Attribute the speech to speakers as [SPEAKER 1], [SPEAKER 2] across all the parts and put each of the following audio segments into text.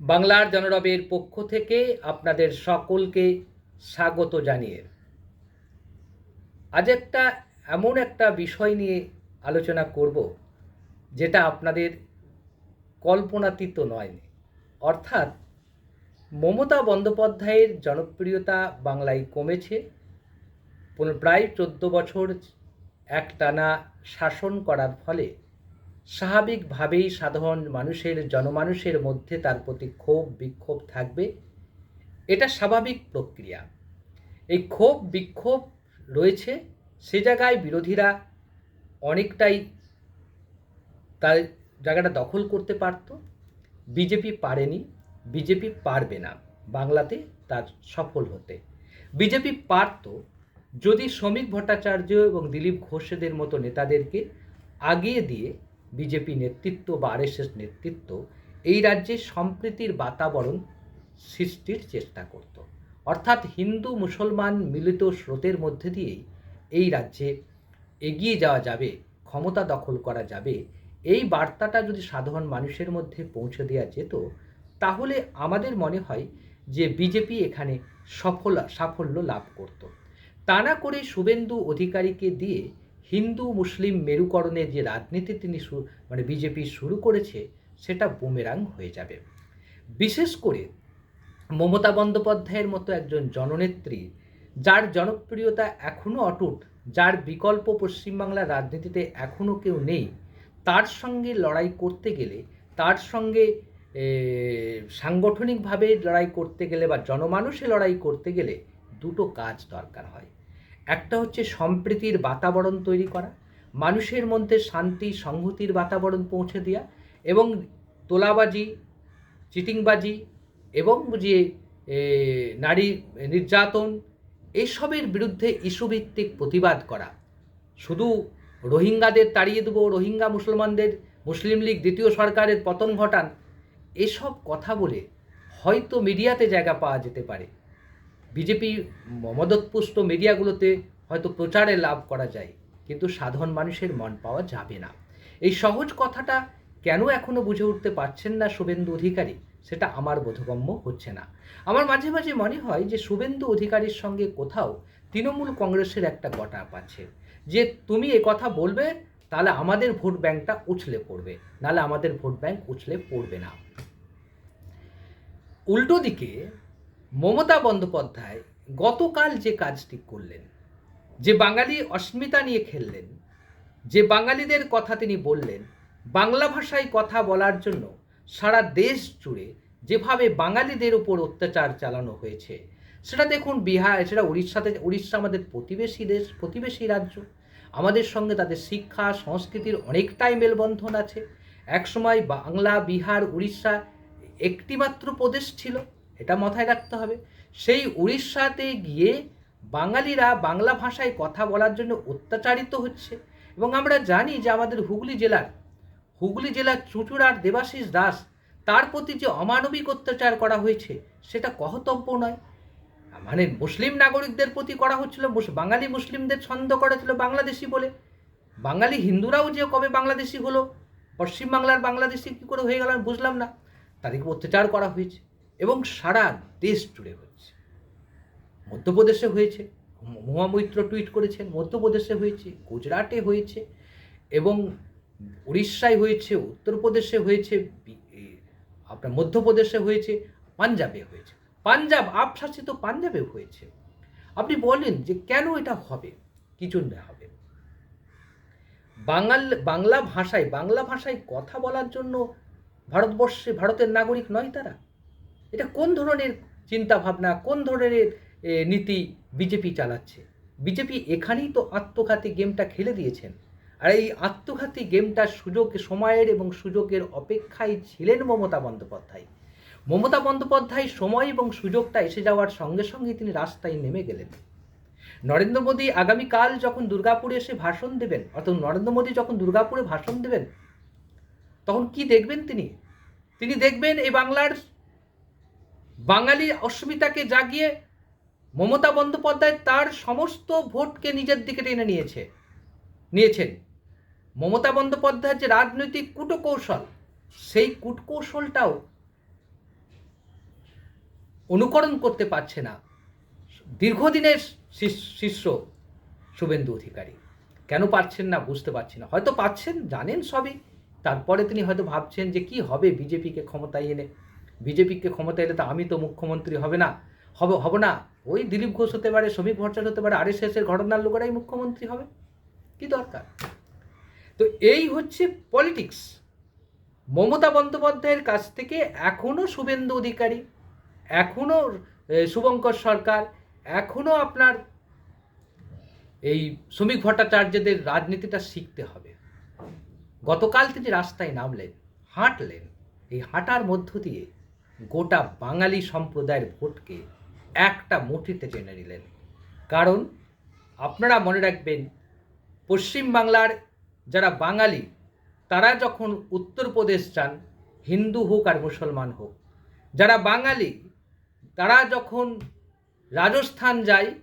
[SPEAKER 1] বাংলার জনরবের পক্ষ থেকে আপনাদের সকলকে স্বাগত জানিয়ে। আজ একটা এমন একটা বিষয় নিয়ে আলোচনা করব, যেটা আপনাদের কল্পনাতীত নয়। অর্থাৎ মমতা বন্দ্যোপাধ্যায়ের জনপ্রিয়তা বাংলায় কমেছে প্রায় চোদ্দ বছর একটানা শাসন করার ফলে স্বাভাবিকভাবেই সাধারণ মানুষের, জনমানুষের মধ্যে তার প্রতি ক্ষোভ, বিক্ষোভ থাকবে। এটা স্বাভাবিক প্রক্রিয়া। এই ক্ষোভ, বিক্ষোভ রয়েছে। সে জায়গায় বিরোধীরা অনেকটাই তার জায়গাটা দখল করতে পারত। বিজেপি পারেনি। বিজেপি পারবে না। বাংলাতে তার সফল হতে। বিজেপি পারত যদি শ্রমিক ভট্টাচার্য এবং দিলীপ ঘোষেদের মতো নেতাদেরকে আগিয়ে দিয়ে বিজেপি নেতৃত্ব বা আরএসএস নেতৃত্ব এই রাজ্যে সম্প্রীতির বাতাবরণ সৃষ্টির চেষ্টা করত। অর্থাৎ হিন্দু, মুসলমান মিলিত স্রোতের মধ্যে দিয়েই এই রাজ্যে এগিয়ে যাওয়া যাবে, ক্ষমতা দখল করা যাবে। এই বার্তাটা যদি সাধারণ মানুষের মধ্যে পৌঁছে দেওয়া যেত, তাহলে আমাদের মনে হয় যে বিজেপি এখানে সফল, সাফল্য লাভ করত। তা না করে শুভেন্দু অধিকারীকে দিয়ে হিন্দু মুসলিম মেরুকরণের যে রাজনীতি তিনি মানে বিজেপি শুরু করেছে, সেটা বুমেরাং হয়ে যাবে। বিশেষ করে মমতা বন্দ্যোপাধ্যায়ের মতো একজন জননেত্রী, যার জনপ্রিয়তা এখনও অটুট, যার বিকল্প পশ্চিমবাংলার রাজনীতিতে এখনও কেউ নেই, তার সঙ্গে লড়াই করতে গেলে, তার সঙ্গে সাংগঠনিকভাবে লড়াই করতে গেলে বা জনমানুষে লড়াই করতে গেলে দুটো কাজ দরকার হয়। একটা হচ্ছে সম্প্রীতির বাতাবরণ তৈরি করা, মানুষের মধ্যে শান্তি, সংহতির বাতাবরণ পৌঁছে দেওয়া এবং তোলাবাজি, চিটিংবাজি এবং যে নারী নির্যাতন এসবের বিরুদ্ধে ইস্যুভিত্তিক প্রতিবাদ করা। শুধু রোহিঙ্গাদের তাড়িয়ে দেবো, রোহিঙ্গা মুসলমানদের, মুসলিম লীগ, দ্বিতীয় সরকারের পতন ঘটান, এসব কথা বলে হয়তো মিডিয়াতে জায়গা পাওয়া যেতে পারে। বিজেপি মদতপুষ্ট মিডিয়াগুলোতে হয়তো প্রচারে লাভ করা যায়, কিন্তু সাধারণ মানুষের মন পাওয়া যাবে না। এই সহজ কথাটা কেন এখনও বুঝে উঠতে পারছেন না শুভেন্দু অধিকারী? সেটা আমার বোধগম্য হচ্ছে না। আমার মাঝে মাঝে মনে হয় যে শুভেন্দু অধিকারীর সঙ্গে কোথাও তৃণমূল কংগ্রেসের একটা গটা পাচ্ছে যে তুমি এ কথা বলবে, তাহলে আমাদের ভোট ব্যাংকটা উছলে পড়বে, নাহলে আমাদের ভোট ব্যাংক উছলে পড়বে না। উল্টো দিকে মমতা বন্দ্যোপাধ্যায় গতকাল যে কাজটি করলেন, যে বাঙালি অস্মিতা নিয়ে খেললেন, যে বাঙালিদের কথা তিনি বললেন, বাংলা ভাষায় কথা বলার জন্য সারা দেশ জুড়ে যেভাবে বাঙালিদের উপর অত্যাচার চালানো হয়েছে, সেটা দেখুন বিহার, সেটা উড়িষ্যাতে, উড়িষ্যা আমাদের প্রতিবেশী দেশ, প্রতিবেশী রাজ্য, আমাদের সঙ্গে তাদের শিক্ষা, সংস্কৃতির অনেকটাই মেলবন্ধন আছে। একসময় বাংলা, বিহার, উড়িষ্যা একটিমাত্র প্রদেশ ছিল। এটা মাথায় রাখতে হবে। সেই উড়িষ্যাতে গিয়ে বাঙালিরা বাংলা ভাষায় কথা বলার জন্য অত্যাচারিত হচ্ছে এবং আমরা জানি যে আমাদের হুগলি জেলার হুগলি জেলার চুঁচুড়ার দেবাশিস দাস, তার প্রতি যে অমানবিক অত্যাচার করা হয়েছে, সেটা কহতব্য নয়। মানে মুসলিম নাগরিকদের প্রতি করা হচ্ছিল বাঙালি মুসলিমদের ছন্দ করেছিল বাংলাদেশি বলে। বাঙালি হিন্দুরাও যে কবে বাংলাদেশি হলো, পশ্চিমবাংলার বাংলাদেশি কী করে হয়ে গেল আমি বুঝলাম না। তাদেরকে অত্যাচার করা হয়েছে। এবং সারা দেশ জুড়ে হচ্ছে মধ্যপ্রদেশে হয়েছে মহুয়া মৈত্র টুইট করেছেন, মধ্যপ্রদেশে হয়েছে, গুজরাটে হয়েছে এবং উড়িষ্যায় হয়েছে, উত্তরপ্রদেশে হয়েছে আপনার মধ্যপ্রদেশে হয়েছে, পাঞ্জাবে হয়েছে। পাঞ্জাব আপশাসিত পাঞ্জাবে হয়েছে। আপনি বলেন যে কেন এটা হবে? কি জন্য হবে? বাঙাল, বাংলা ভাষায় বাংলা ভাষায় কথা বলার জন্য ভারতবর্ষে, ভারতের নাগরিক নয় তারা? এটা কোন ধরনের চিন্তা ভাবনা কোন ধরনের নীতি বিজেপি চালাচ্ছে? বিজেপি এখানেই তো আত্মঘাতী গেমটা খেলে দিয়েছেন। আর এই আত্মঘাতী গেমটার সুযোগ, সময়ের এবং সুযোগের অপেক্ষায় ছিলেন মমতা বন্দ্যোপাধ্যায়। মমতা বন্দ্যোপাধ্যায় সময় এবং সুযোগটা এসে যাওয়ার সঙ্গে সঙ্গে তিনি রাস্তায় নেমে গেলেন। নরেন্দ্র মোদী আগামীকাল যখন দুর্গাপুরে এসে ভাষণ দেবেন, অর্থাৎ নরেন্দ্র মোদী যখন দুর্গাপুরে ভাষণ দেবেন, তখন কি দেখবেন তিনি? তিনি দেখবেন এই বাংলার বাঙালি অস্মিতাকে জাগিয়ে মমতা বন্দ্যোপাধ্যায় তার সমস্ত ভোটকে নিজের দিকে টেনে নিয়েছে, নিয়েছেন। মমতা বন্দ্যোপাধ্যায়ের যে রাজনৈতিক কূটকৌশল, সেই কূটকৌশলটাও অনুকরণ করতে পারছে না। দীর্ঘদিনের শিষ্য শুভেন্দু অধিকারী। কেন পারছেন না বুঝতে পারছি না। হয়তো পাচ্ছেন জানেন সবই। তারপরে তিনি হয়তো ভাবছেন যে কি হবে, বিজেপিকে ক্ষমতায় এনে বিজেপিকে ক্ষমতা এলে তো আমি তো মুখ্যমন্ত্রী হবে না। হবে, হব না। ওই দিলীপ ঘোষ হতে পারে শ্রমিক ভট্টাচার্য হতে পারে আর এস এর ঘটনার লোকেরাই মুখ্যমন্ত্রী হবে। কি দরকার? তো এই হচ্ছে পলিটিক্স। মমতা বন্দ্যোপাধ্যায়ের কাছ থেকে এখনও শুভেন্দু অধিকারী এখনও শুভঙ্কর সরকার এখনও আপনার এই শ্রমিক ভট্টাচার্যদের রাজনীতিটা শিখতে হবে। গতকাল তিনি রাস্তায় নামলেন, হাঁটলেন। এই হাঁটার মধ্য দিয়ে গোটা বাঙালি সম্প্রদায়ের ভোটকে একটা মুঠিতে টেনে নিলেন। কারণ আপনারা মনে রাখবেন পশ্চিমবাংলার যারা বাঙালি, তারা যখন উত্তরপ্রদেশ চান, হিন্দু হোক আর মুসলমান হোক, যারা বাঙালি, তারা যখন রাজস্থান যায়,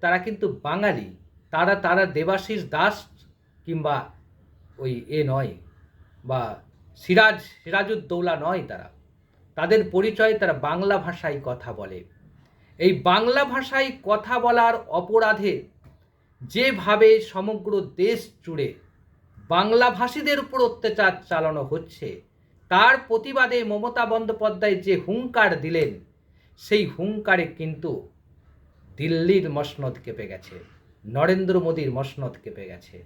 [SPEAKER 1] তারা কিন্তু বাঙালি। তারা তারা দেবাশিস দাস কিংবা ওই এ নয় বা সিরাজ, সিরাজউদ্দৌলা নয় তারা। তাদের পরিচয় তারা বাংলা ভাষায় কথা বলে। এই বাংলা ভাষায় কথা বলার অপরাধে যেভাবে সমগ্র দেশ জুড়ে বাংলাভাষীদের উপর অত্যাচার চালানো হচ্ছে, তার প্রতিবাদে মমতা বন্দ্যোপাধ্যায় যে হুঙ্কার দিলেন, সেই হুঙ্কারে কিন্তু দিল্লির মসনদ কেঁপে গেছে, নরেন্দ্র মোদীর মসনদ কেঁপে গেছে।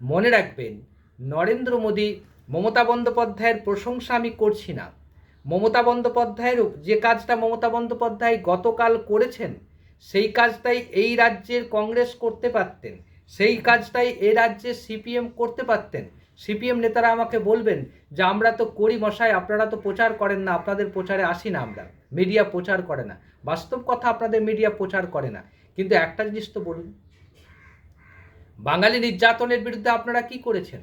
[SPEAKER 1] মনে রাখবেন, নরেন্দ্র মোদী মমতা বন্দ্যোপাধ্যায়ের প্রশংসা আমি করছি না। মমতা বন্দ্যোপাধ্যায়ের যে কাজটা মমতা বন্দ্যোপাধ্যায় গতকাল করেছেন, সেই কাজটাই এই রাজ্যের কংগ্রেস করতে পারতেন, সেই কাজটাই এ রাজ্যে সিপিএম করতে পারতেন। সিপিএম নেতারা আমাকে বলবেন যে, আমরা তো করি মশাই, আপনারা তো প্রচার করেন না, আপনাদের প্রচারে আসি না আমরা। মিডিয়া প্রচার করে না। বাস্তব কথা, আপনাদের মিডিয়া প্রচার করে না। কিন্তু একটা জিনিস তো বলুন, বাঙালি নির্যাতনের বিরুদ্ধে আপনারা কি করেছেন?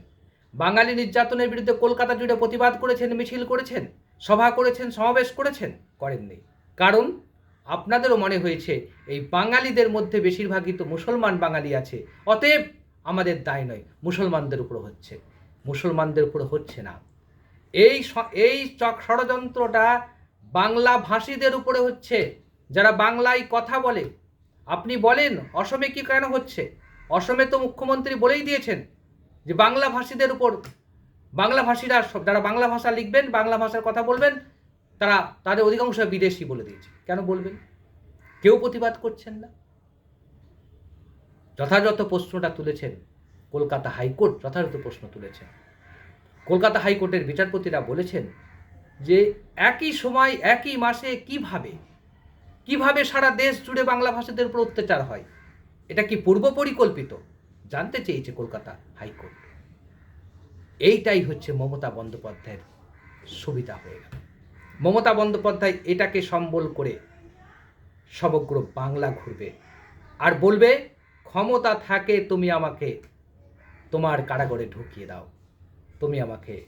[SPEAKER 1] বাঙালি নির্যাতনের বিরুদ্ধে কলকাতা জুড়ে প্রতিবাদ করেছেন, মিছিল করেছেন? সভা করেছেন, সমাবেশ করেছেন, করেননি। কারণ আপনাদেরও মনে হয়েছে, এই বাঙালিদের মধ্যে বেশিরভাগই তো মুসলমান বাঙালি আছে। অতএব আমাদের দায় নয়, মুসলমানদের উপর হচ্ছে। মুসলমানদের উপর হচ্ছে না। এই এই চক, ষড়যন্ত্রটা বাংলা ভাষীদের উপরে হচ্ছে। যারা বাংলায় কথা বলে, আপনি বলেন, অসমে কি কেন হচ্ছে? অসমে তো মুখ্যমন্ত্রী বলেই দিয়েছেন যে বাংলা ভাষীদের উপর বাংলা ভাষীরা যারা বাংলা ভাষা লিখবেন, বাংলা ভাষার কথা বলবেন, তারা তাদের অধিকাংশ বিদেশি বলে দিয়েছে। কেন বলবেন? কেউ প্রতিবাদ করছেন না। যথাযথ প্রশ্নটা তুলেছেন কলকাতা হাইকোর্ট, যথাযথ প্রশ্ন তুলেছেন। কলকাতা হাইকোর্টের বিচারপতিরা বলেছেন যে একই সময়, একই মাসে কীভাবে কীভাবে সারা দেশ জুড়ে বাংলা ভাষীদের উপর অত্যাচার হয়, এটা কি পূর্ব পরিকল্পিত? জানতে চেয়েছে কলকাতা হাইকোর্ট। এইটাই হচ্ছে মমতা বন্দ্যোপাধ্যায়ের সুবিধা হয়ে গেল। মমতা বন্দ্যোপাধ্যায় এটাকে সম্বল করে সমগ্র বাংলা ঘুরবে। আর বলবে, ক্ষমতা থাকে, তুমি আমাকে তোমার কারাগারে ঢুকিয়ে দাও। তুমি আমাকে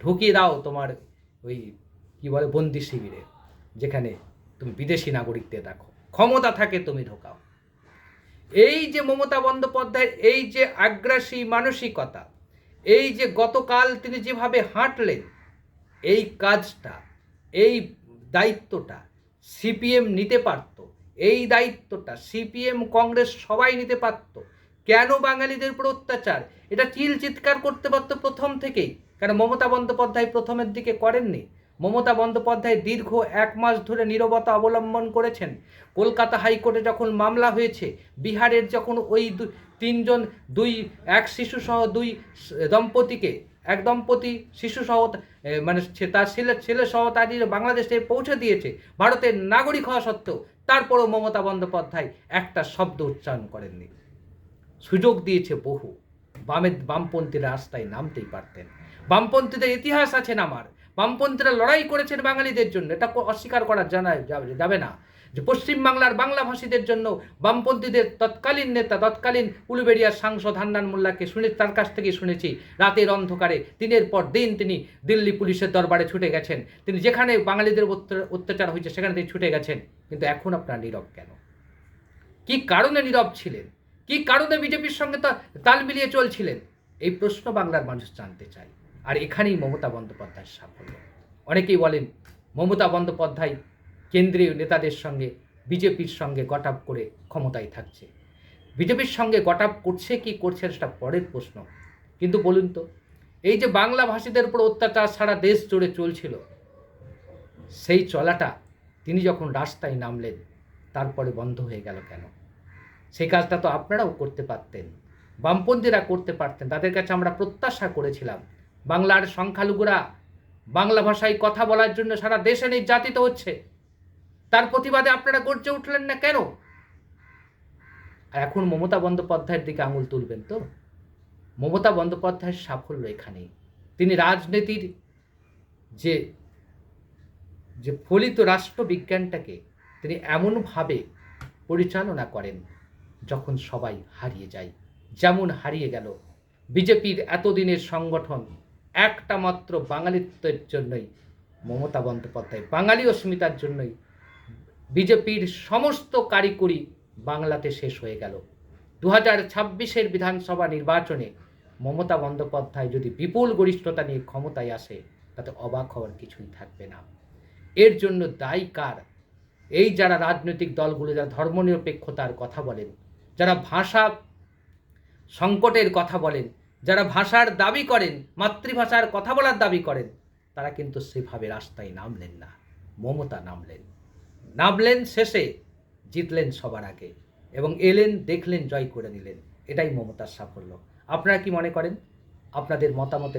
[SPEAKER 1] ঢুকিয়ে দাও তোমার ওই কি বলে, বন্দি শিবিরে, যেখানে তুমি বিদেশি নাগরিকদের রাখো। ক্ষমতা থাকে, তুমি ঢোকাও। এই যে মমতা বন্দ্যোপাধ্যায়ের এই যে আগ্রাসী মানসিকতা এই যে গতকাল তিনি যেভাবে হাঁটলেন, এই কাজটা, এই দায়িত্বটা সিপিএম নিতে পারত, এই দায়িত্বটা সিপিএম, কংগ্রেস সবাই নিতে পারত। কেন বাঙালিদের উপর অত্যাচার? এটা চিল চিৎকার করতে পারতো প্রথম থেকেই। কেন মমতা বন্দ্যোপাধ্যায় প্রথমের দিকে করেননি? মমতা বন্দ্যোপাধ্যায় দীর্ঘ এক মাস ধরে নীরবতা অবলম্বন করেছেন। কলকাতা হাইকোর্টে যখন মামলা হয়েছে, বিহারের যখন ওই তিনজন দুই, এক শিশুসহ দুই দম্পতিকে, এক দম্পতি শিশুসহ মানে তার ছেলে ছেলে সহ তাদের বাংলাদেশে পৌঁছে দিয়েছে, ভারতের নাগরিক হওয়া সত্ত্বেও তারপরও মমতা বন্দ্যোপাধ্যায় একটা শব্দ উচ্চারণ করেননি। সুযোগ দিয়েছে বহু। বামের বামপন্থীরা রাস্তায় নামতেই পারতেন। বামপন্থীদের ইতিহাস আছেন নামার বামপন্থীরা লড়াই করেছেন বাঙালিদের জন্য। এটা অস্বীকার করা জানা যাবে- যাবে না। যে পশ্চিমবাংলার বাংলাভাষীদের জন্য বামপন্থীদের তৎকালীন নেতা, তৎকালীন উলুবেড়িয়ার সাংসদ হান্নান মোল্লাকে শুনে তার কাছ থেকে শুনেছি, রাতের অন্ধকারে, দিনের পর দিন তিনি দিল্লি পুলিশের দরবারে ছুটে গেছেন। তিনি যেখানে বাঙালিদের অত্যাচার- হয়েছে, সেখানে তিনি ছুটে গেছেন। কিন্তু এখন আপনার নীরব কেন? কি কারণে নীরব ছিলেন? কি কারণে বিজেপির সঙ্গে তাল মিলিয়ে চলছিলেন? এই প্রশ্ন বাংলার মানুষ জানতে চায়। আর এখানেই মমতা বন্দ্যোপাধ্যায়ের সাফল্য। অনেকেই বলেন, মমতা বন্দ্যোপাধ্যায় কেন্দ্রীয় নেতাদের সঙ্গে, বিজেপির সঙ্গে গট করে ক্ষমতায় থাকছে। বিজেপির সঙ্গে গট করছে কি করছে সেটা পরের প্রশ্ন। কিন্তু বলুন তো, এই যে বাংলা ভাষীদের উপর অত্যাচার সারা দেশ জুড়ে চলছিল, সেই চলাটা তিনি যখন রাস্তায় নামলেন, তারপরে বন্ধ হয়ে গেল কেন? সেই কাজটা তো আপনারাও করতে পারতেন, বামপন্থীরা করতে পারতেন, তাদের কাছে আমরা প্রত্যাশা করেছিলাম বাংলার সংখ্যালঘুরা বাংলা ভাষায় কথা বলার জন্য সারা দেশে নির্যাতিত হচ্ছে। তার প্রতিবাদে আপনারা গর্জে উঠলেন না কেন? আর এখন মমতা বন্দ্যোপাধ্যায়ের দিকে আঙুল তুলবেন তো। মমতা বন্দ্যোপাধ্যায়ের সাফল্য এখানেই। তিনি রাজনীতির যে যে ফলিত রাষ্ট্রবিজ্ঞানটাকে তিনি এমনভাবে পরিচালনা করেন যখন সবাই হারিয়ে যায়। যেমন হারিয়ে গেল বিজেপির এতদিনের সংগঠন একটা মাত্র বাঙালিত্বের জন্যই, মমতা বন্দ্যোপাধ্যায়, বাঙালি অস্মিতার জন্যই বিজেপির সমস্ত কারিকুরি বাংলাতে শেষ হয়ে গেল। দু হাজার ছাব্বিশের বিধানসভা নির্বাচনে মমতা বন্দ্যোপাধ্যায় যদি বিপুল গরিষ্ঠতা নিয়ে ক্ষমতায় আসে, তাতে অবাক হওয়ার কিছুই থাকবে না। এর জন্য দায়ী কার? এই যারা রাজনৈতিক দলগুলো, যারা ধর্মনিরপেক্ষতার কথা বলেন, যারা ভাষা সংকটের কথা বলেন যারা ভাষার দাবি করেন, মাতৃভাষার কথা বলার দাবি করেন, তারা কিন্তু সেভাবে রাস্তায় নামলেন না, মমতা নামলেন। নামলেন শেষে, জিতলেন সবার আগে, এবং এলেন, দেখলেন, জয় করে নিলেন। এটাই মমতার সাফল্য। আপনারা কি মনে করেন? আপনাদের মতামতের